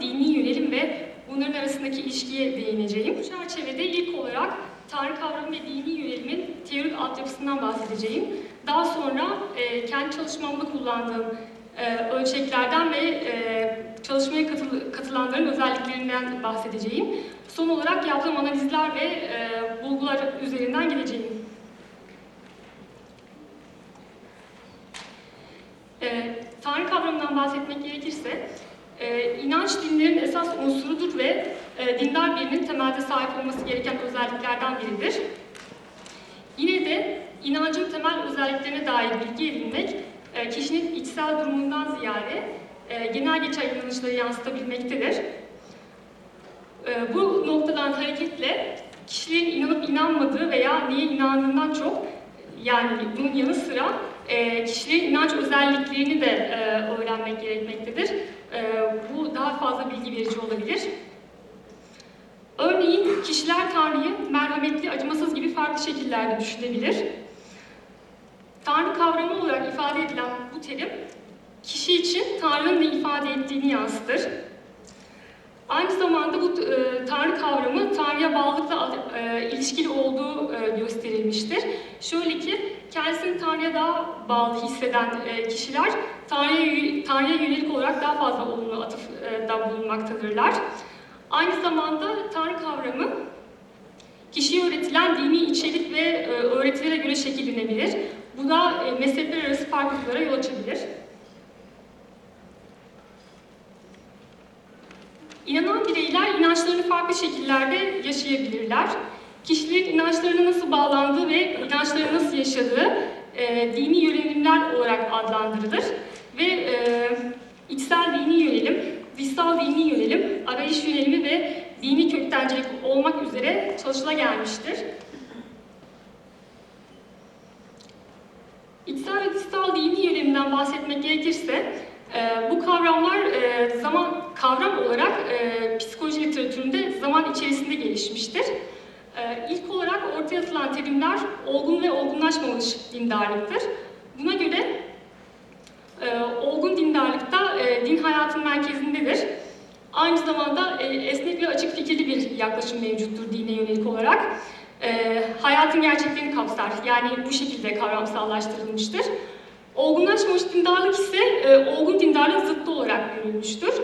dini yönelim ve bunların arasındaki ilişkiye değineceğim. Bu çerçevede ilk olarak Tanrı kavramı ve dini yönelimin teorik altyapısından bahsedeceğim. Daha sonra e, kendi çalışmamda kullandığım e, ölçeklerden ve e, çalışmaya katıl- katılanların özelliklerinden bahsedeceğim. Son olarak yaptığım analizler ve e, bulgular üzerinden gideceğim. E, Tanrı kavramından bahsetmek gerekirse, e, inanç dinlerin esas unsurudur ve e, dindar birinin temelde sahip olması gereken özelliklerden biridir. Yine de inancın temel özelliklerine dair bilgi edinmek, e, kişinin içsel durumundan ziyade e, genel geçer inanışları yansıtabilmektedir. E, bu noktadan hareketle kişilerin inanıp inanmadığı veya niye inandığından çok, yani bunun yanı sıra e, kişilerin inanç özelliklerini de e, öğrenmek gerekmektedir. E, bu daha fazla bilgi verici olabilir. Örneğin kişiler Tanrı'yı merhametli, acımasız gibi farklı şekillerde düşünebilir. Tanrı kavramı olarak ifade edilen bu terim, kişi için Tanrı'nın ne ifade ettiğini yansıtır. Aynı zamanda bu e, Tanrı kavramı Tanrı'ya bağlılıkla e, ilişkili olduğu e, gösterilmiştir. Şöyle ki, kendisini Tanrı'ya daha bağlı hisseden e, kişiler Tanrı'ya Tanrı'ya yönelik olarak daha fazla olumlu atıfta bulunmaktadırlar. Aynı zamanda Tanrı kavramı kişiye öğretilen dini içerik ve e, öğretilere göre şekillenebilir. Bu da e, mezhepler arası farklılıklara yol açabilir. İnanan bireyler inançlarını farklı şekillerde yaşayabilirler. Kişilerin inançlarına nasıl bağlandığı ve inançları nasıl yaşadığı e, dini yönelimler olarak adlandırılır. Ve e, içsel dini yönelim, dışsal dini yönelim, arayış yönelimi ve dini köktencilik olmak üzere çalışılagelmiştir. İçsel ve dışsal dini yönelimden bahsetmek gerekirse, e, bu kavramlar e, zaman kavram olarak e, psikoloji literatüründe zaman içerisinde gelişmiştir. E, ilk olarak ortaya atılan terimler olgun ve olgunlaşmamış dindarlıktır. Buna göre e, olgun dindarlıkta e, din hayatın merkezindedir. Aynı zamanda e, esnek ve açık fikirli bir yaklaşım mevcuttur dine yönelik olarak. E, hayatın gerçeklerini kapsar. Yani bu şekilde kavramsallaştırılmıştır. Olgunlaşmamış dindarlık ise e, olgun dindarlığın zıttı olarak görülmüştür.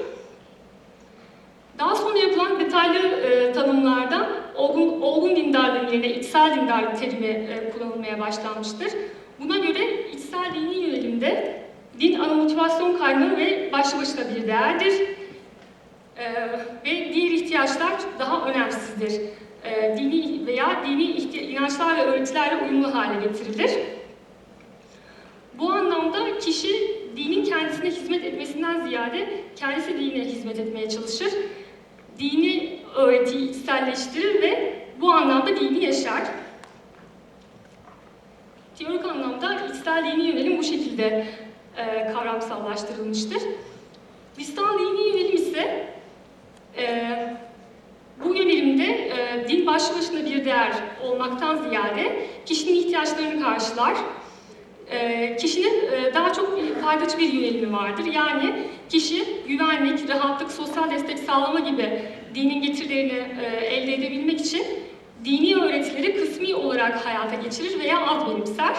Daha sonra yapılan detaylı e, tanımlarda olgun, olgun dindarlığın yerine içsel dindarlık terimi e, kullanılmaya başlanmıştır. Buna göre içsel dini yönelimde din ana motivasyon kaynağı ve başlı başına bir değerdir. E, ve diğer ihtiyaçlar daha önemsizdir. E, dini veya dini inançlar ve öğretilerle uyumlu hale getirilir. Bu anlamda kişi dinin kendisine hizmet etmesinden ziyade kendisi dine hizmet etmeye çalışır. Dini öğretiyi içselleştirir ve bu anlamda dini yaşar. Teorik anlamda içsel dini yönelim bu şekilde e, kavramsallaştırılmıştır. Dışsal dini yönelim ise e, bu yönelimde e, din başlı başına bir değer olmaktan ziyade kişinin ihtiyaçlarını karşılar. E, kişinin e, daha çok faydacı bir yönelimi vardır. Yani kişi güvenlik, rahatlık, sosyal destek sağlama gibi dinin getirilerini e, elde edebilmek için dini öğretileri kısmi olarak hayata geçirir veya az benimser.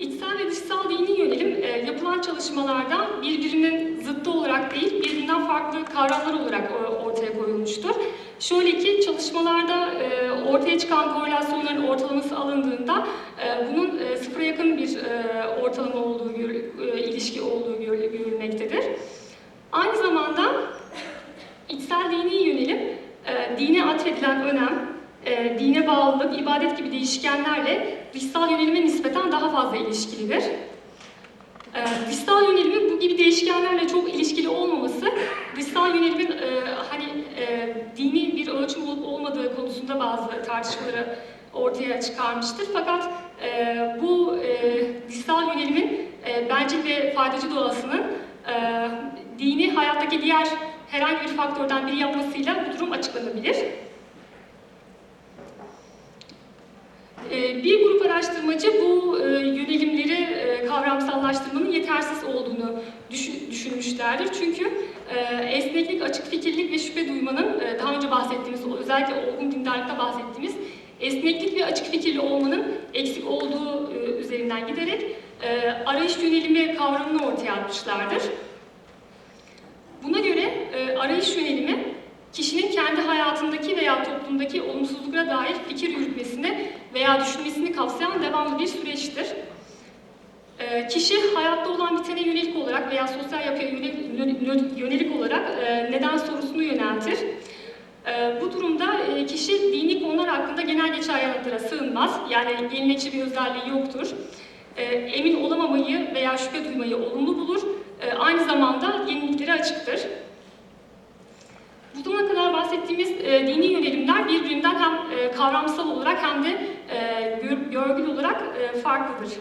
İçsel ve dışsal dini yönelim e, yapılan çalışmalarda birbirinin zıttı olarak değil, birbirinden farklı kavramlar olarak e, ortaya koyulmuştur. Şöyle ki çalışmalarda e, ortaya çıkan korelasyonların ortalaması alındığında e, bunun e, sıfıra yakın bir e, ortalama olduğu, e, ilişki olduğu gör- görülmektedir. Aynı zamanda içsel dini yönelim, e, dine atfedilen önem, e, dine bağlılık, ibadet gibi değişkenlerle dışsal yönelime nispeten daha fazla ilişkilidir. E, dışsal yönelimin bu gibi değişkenlerle çok ilişkili olmaması, dışsal yönelimin e, hani e, dini bir ölçüm olup olmadığı konusunda bazı tartışmaları ortaya çıkarmıştır. Fakat e, bu e, dışsal yönelimin e, bencil ve faydacı doğasının e, belki diğer herhangi bir faktörden biri yapmasıyla bu durum açıklanabilir. Ee, Bir grup araştırmacı bu e, yönelimleri e, kavramsallaştırmanın yetersiz olduğunu düşün- düşünmüşlerdir. Çünkü e, esneklik, açık fikirlik ve şüphe duymanın e, daha önce bahsettiğimiz, özellikle olgun dindarlıkta bahsettiğimiz esneklik ve açık fikirli olmanın eksik olduğu e, üzerinden giderek e, arayış yönelimi kavramını ortaya atmışlardır. Buna göre e, arayış yönelimi kişinin kendi hayatındaki veya toplumdaki olumsuzluklara dair fikir yürütmesini veya düşünmesini kapsayan devamlı bir süreçtir. Ee, Kişi hayatta olan bitene yönelik olarak veya sosyal yapıya yönelik, yönelik olarak e, neden sorusunu yöneltir. Ee, Bu durumda e, kişi dini konular hakkında genel geçer yanıtlara sığınmaz, yani gelenekçi bir özelliği yoktur. Ee, Emin olamamayı veya şüphe duymayı olumlu bulur, Ee, aynı zamanda yeniliklere açıktır. Bu kadar bahsettiğimiz e, dini yönelimler birbirinden hem e, kavramsal olarak hem de e, görgül olarak e, farklıdır.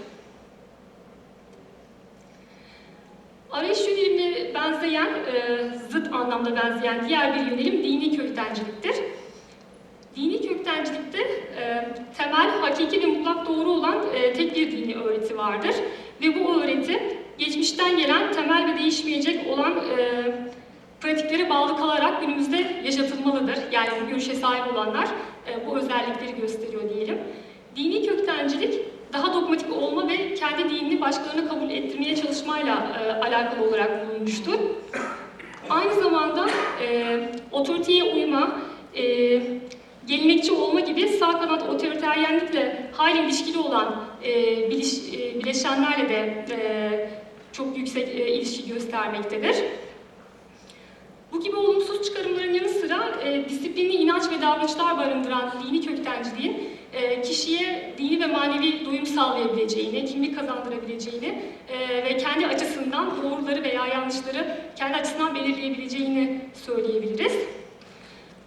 Arayış yönelimine benzeyen, e, zıt anlamda benzeyen diğer bir yönelim dini köktenciliktir. Dini köktencilikte e, temel, hakiki ve mutlak doğru olan tek bir dini öğreti vardır. Ve bu öğreti geçmişten gelen temel ve değişmeyecek olan pratiklere bağlı kalarak günümüzde yaşatılmalıdır. Yani bu görüşe sahip olanlar bu özellikleri gösteriyor diyelim. Dini köktencilik daha dogmatik olma ve kendi dinini başkalarına kabul ettirmeye çalışmayla e, alakalı olarak bulunmuştur. Aynı zamanda e, otoriteye uyma, e, gelenekçi olma gibi sağ kanat otoriteryenlikle hayli ilişkili olan e, biliş, e, bileşenlerle de e, çok yüksek e, ilişki göstermektedir. Bu gibi olumsuz çıkarımların yanı sıra e, disiplinli inanç ve davranışlar barındıran dini köktenciliğin e, kişiye dini ve manevi doyum sağlayabileceğini, kimlik kazandırabileceğini e, ve kendi açısından doğruları veya yanlışları kendi açısından belirleyebileceğini söyleyebiliriz.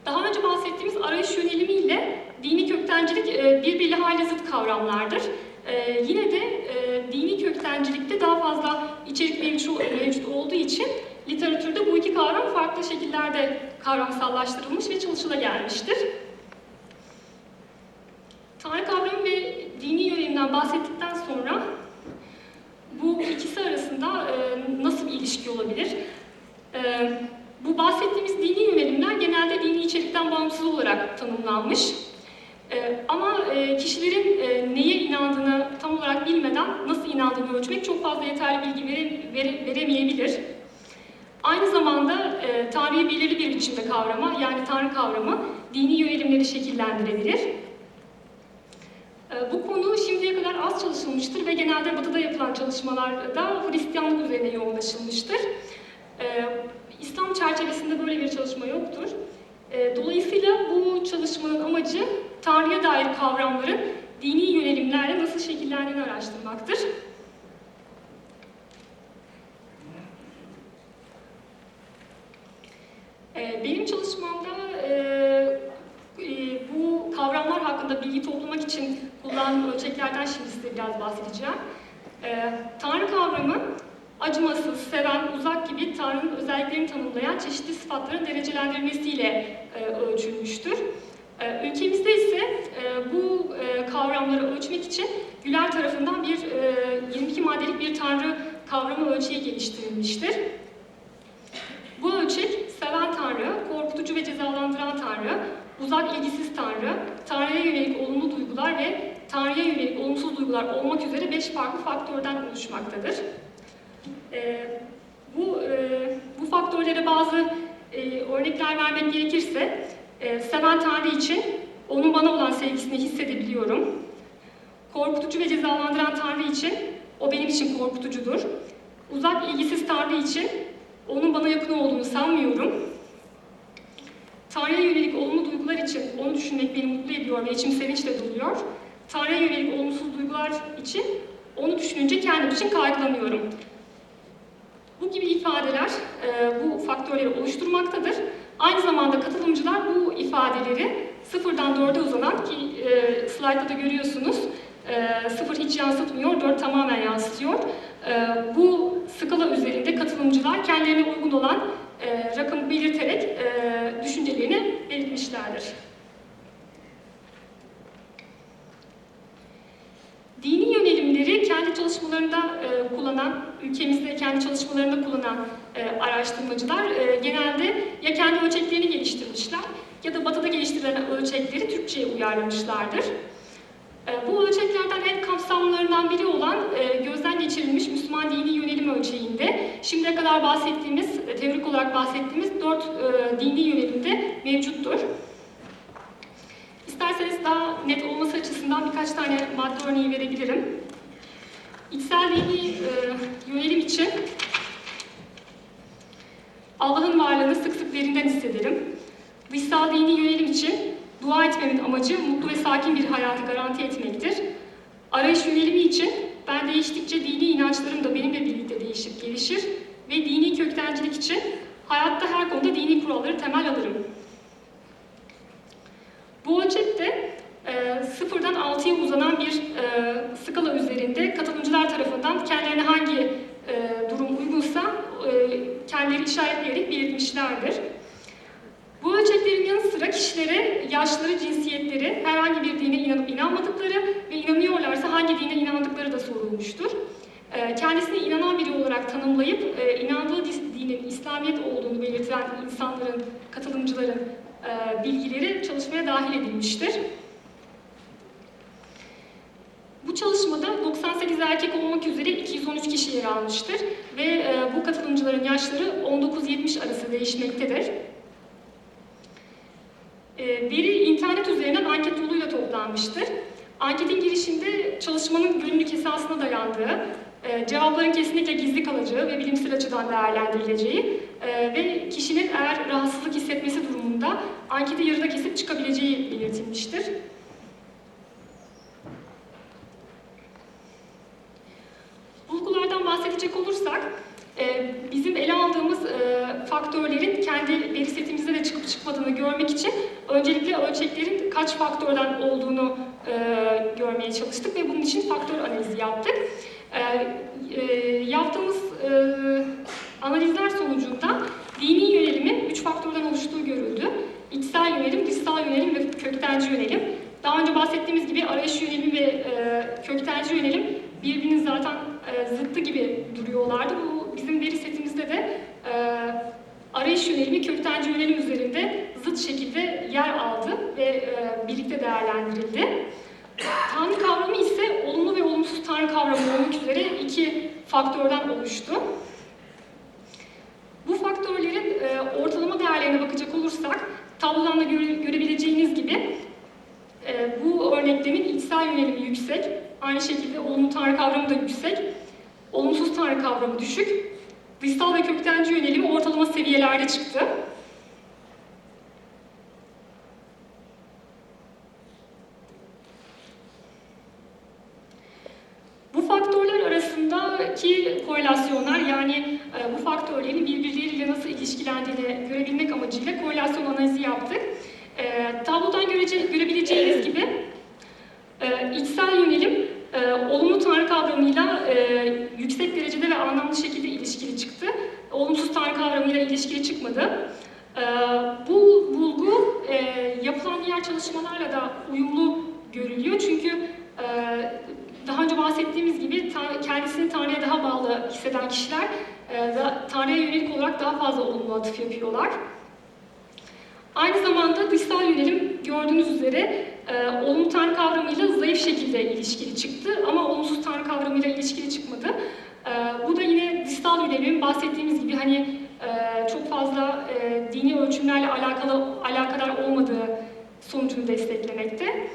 Daha önce bahsettiğimiz arayış yönelimiyle dini köktencilik e, birbiriyle hayli zıt kavramlardır. E, yine de e, dini köktencilikte daha fazla içerik mevcut, mevcut olduğu için literatürde bu iki kavram farklı şekillerde kavramsallaştırılmış ve çalışılagelmiştir. Tanrı kavramı ve dini yönelimden bahsettikten sonra bu ikisi arasında e, nasıl bir ilişki olabilir? E, bu bahsettiğimiz dini yönelimler genelde dini içerikten bağımsız olarak tanımlanmış. E, ama e, kişilerin e, neye inandığını tam olarak bilmeden nasıl inandığını ölçmek çok fazla yeterli bilgi vere, vere- veremeyebilir. Zamanda e, Tanrı'yı belirli bir biçimde kavrama, yani Tanrı kavramı dini yönelimleri şekillendirebilir. E, bu konu şimdiye kadar az çalışılmıştır ve genelde Batı'da yapılan çalışmalarda Hristiyanlık üzerine yoğunlaşılmıştır. E, İslam çerçevesinde böyle bir çalışma yoktur. E, dolayısıyla bu çalışmanın amacı Tanrı'ya dair kavramların dini yönelimlerle nasıl şekillendiğini araştırmaktır. Benim çalışmamda e, e, bu kavramlar hakkında bilgi toplamak için kullandığım ölçeklerden şimdi size biraz bahsedeceğim. Ee, Tanrı kavramı acımasız, seven, uzak gibi Tanrı'nın özelliklerini tanımlayan çeşitli sıfatların derecelendirmesiyle e, ölçülmüştür. Ee, Ülkemizde ise bu kavramları ölçmek için Güler tarafından bir e, 22 maddelik bir Tanrı kavramı ölçeği geliştirilmiştir. Bu ölçek seven Tanrı, korkutucu ve cezalandıran Tanrı, uzak ilgisiz Tanrı, Tanrı'ya yönelik olumlu duygular ve Tanrı'ya yönelik olumsuz duygular olmak üzere beş farklı faktörden oluşmaktadır. Ee, bu, e, bu faktörlere bazı e, örnekler vermek gerekirse, e, seven Tanrı için onun bana olan sevgisini hissedebiliyorum. Korkutucu ve cezalandıran Tanrı için o benim için korkutucudur. Uzak ilgisiz Tanrı için onun bana yakın olduğunu sanmıyorum. Tanrı'ya yönelik olumlu duygular için onu düşünmek beni mutlu ediyor ve içim sevinçle doluyor. Tanrı'ya yönelik olumsuz duygular için onu düşününce kendim için kaygılanıyorum. Bu gibi ifadeler e, bu faktörleri oluşturmaktadır. Aynı zamanda katılımcılar bu ifadeleri sıfırdan dörde uzanan ki e, slaytta da görüyorsunuz e, sıfır hiç yansıtmıyor, dört tamamen yansıtıyor. e, bu skala üzerinde katılımcılar kendilerine uygun olan e, rakamı belirterek e, belirtmişlerdir. Dini yönelimleri kendi çalışmalarında e, kullanan, ülkemizde kendi çalışmalarında kullanan e, araştırmacılar e, genelde ya kendi ölçeklerini geliştirmişler ya da batıda geliştirilen ölçekleri Türkçe'ye uyarlamışlardır. E, bu ölçeklerden en kapsamlarından biri olan e, gözden geçirilmiş Müslüman dini yönelim ölçeğinde şimdiye kadar bahsettiğimiz, e, teorik olarak bahsettiğimiz dört dini yönelimde mevcuttur. İsterseniz daha net olması açısından birkaç tane madde örneği verebilirim. İçsel dini e, yönelim için Allah'ın varlığını sık sık derinden hissederim. Dışsal dini yönelim için dua etmemin amacı mutlu ve sakin bir hayatı garanti etmektir. Arayış yönelimi için ben değiştikçe dini inançlarım da benimle birlikte değişip gelişir ve dini köktencilik için hayatta her konuda dini kuralları temel alırım. Bu ölçekte e, sıfırdan 6'ya uzanan bir e, skala üzerinde katılımcılar tarafından kendilerine hangi e, durum uygunsa e, kendileri işaretleyerek belirtmişlerdir. Bu ölçeklerin yanı sıra kişilere yaşları, cinsiyetleri, herhangi bir dine inanıp inanmadıkları ve inanıyorlarsa hangi dine inandıkları da sorulmuştur. E, kendisine inanan biri olarak tanımlayıp e, inandığı dinin İslamiyet olduğunu belirten insanların, katılımcıların e, bilgileri çalışmaya dahil edilmiştir. Bu çalışmada 98 erkek olmak üzere 213 kişi yer almıştır ve e, bu katılımcıların yaşları 19-70 arası değişmektedir. E, veri internet üzerinden anket yoluyla toplanmıştır. Anketin girişinde çalışmanın günlük esasına dayandığı, e, cevapların kesinlikle gizli kalacağı ve bilimsel açıdan değerlendirileceği e, ve kişinin eğer rahatsızlık hissetmesi durumunda anketi yarıda kesip çıkabileceği belirtilmiştir. Bulgulardan bahsedecek olursak, e, bizim ele aldığımız e, faktörlerin kendi veri setimizde de çıkıp çıkmadığını görmek için öncelikle ölçeklerin kaç faktörden olduğunu görmeye çalıştık ve bunun için faktör analizi yaptık. E, e, yaptığımız e, analizler sonucunda dini yönelimin üç faktörden oluştuğu görüldü. İçsel yönelim, dışsal yönelim ve köktenci yönelim. Daha önce bahsettiğimiz gibi arayış yönelimi ve e, köktenci yönelim birbirinin zaten e, zıttı gibi duruyorlardı. Bu bizim veri setimizde de e, arayış yönelimi köktenci yönelim üzerinde zıt şekilde yer aldı ve e, birlikte değerlendirildi. Tanrı kavramı ise olumlu ve olumsuz tanrı kavramı olmak üzere iki faktörden oluştu. Bu faktörlerin e, ortalama değerlerine bakacak olursak, tablodan da göre- görebileceğiniz gibi e, bu örneklemin içsel yönelimi yüksek, aynı şekilde olumlu tanrı kavramı da yüksek, olumsuz tanrı kavramı düşük, dışsal ve köktenci yönelimi ortalama seviyelerde çıktı. Bu faktörler arasındaki korelasyonlar yani e, bu faktörlerin birbirleriyle ilişkilendiğini görebilmek amacıyla korelasyon analizi yaptık. E, tablodan görece, görebileceğiniz gibi e, içsel yönelim e, olumlu tanrı kavramıyla e, yüksek derecede ve anlamlı şekilde ilişkili çıktı. Olumsuz tanrı kavramıyla ilişkili çıkmadı. E, bu bulgu e, yapılan diğer çalışmalarla da uyumlu görülüyor çünkü e, daha önce bahsettiğimiz gibi kendisini Tanrı'ya daha bağlı hisseden kişiler e, Tanrı'ya yönelik olarak daha fazla olumlu atıf yapıyorlar. Aynı zamanda dışsal yönelim gördüğünüz üzere e, olumlu tanrı kavramıyla zayıf şekilde ilişkili çıktı ama olumsuz tanrı kavramıyla ilişkili çıkmadı. E, bu da yine dışsal yönelimin bahsettiğimiz gibi hani çok fazla dini ölçümlerle alakalı alakadar olmadığı sonucunu desteklemekte.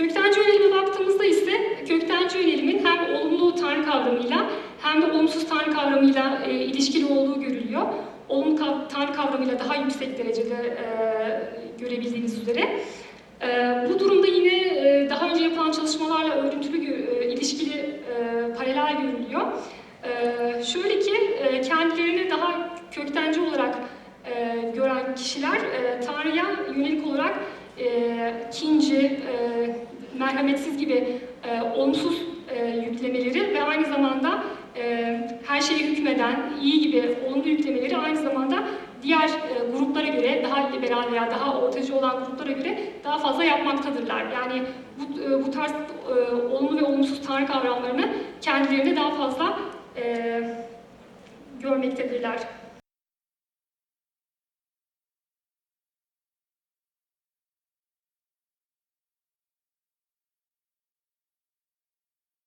Köktenci yönelime baktığımızda ise köktenci yönelimin hem olumlu tanrı kavramıyla hem de olumsuz tanrı kavramıyla e, ilişkili olduğu görülüyor. Olumlu kav- tanrı kavramıyla daha yüksek derecede e, görebildiğiniz üzere. E, bu durumda yine e, daha önce yapılan çalışmalarla örüntülü e, ilişkili e, paralel görülüyor. E, şöyle ki e, kendilerini daha köktenci olarak e, gören kişiler e, Tanrı'ya yönelik olarak e, kinci, e, merhametsiz gibi e, olumsuz e, yükleme yüklemeleri ve aynı zamanda e, her şeye hükmeden, iyi gibi olumlu yüklemeleri aynı zamanda diğer e, gruplara göre, daha liberal veya daha ortacı olan gruplara göre daha fazla yapmaktadırlar. Yani bu, e, bu tarz e, olumlu ve olumsuz tanrı kavramlarını kendilerinde daha fazla e, görmektedirler.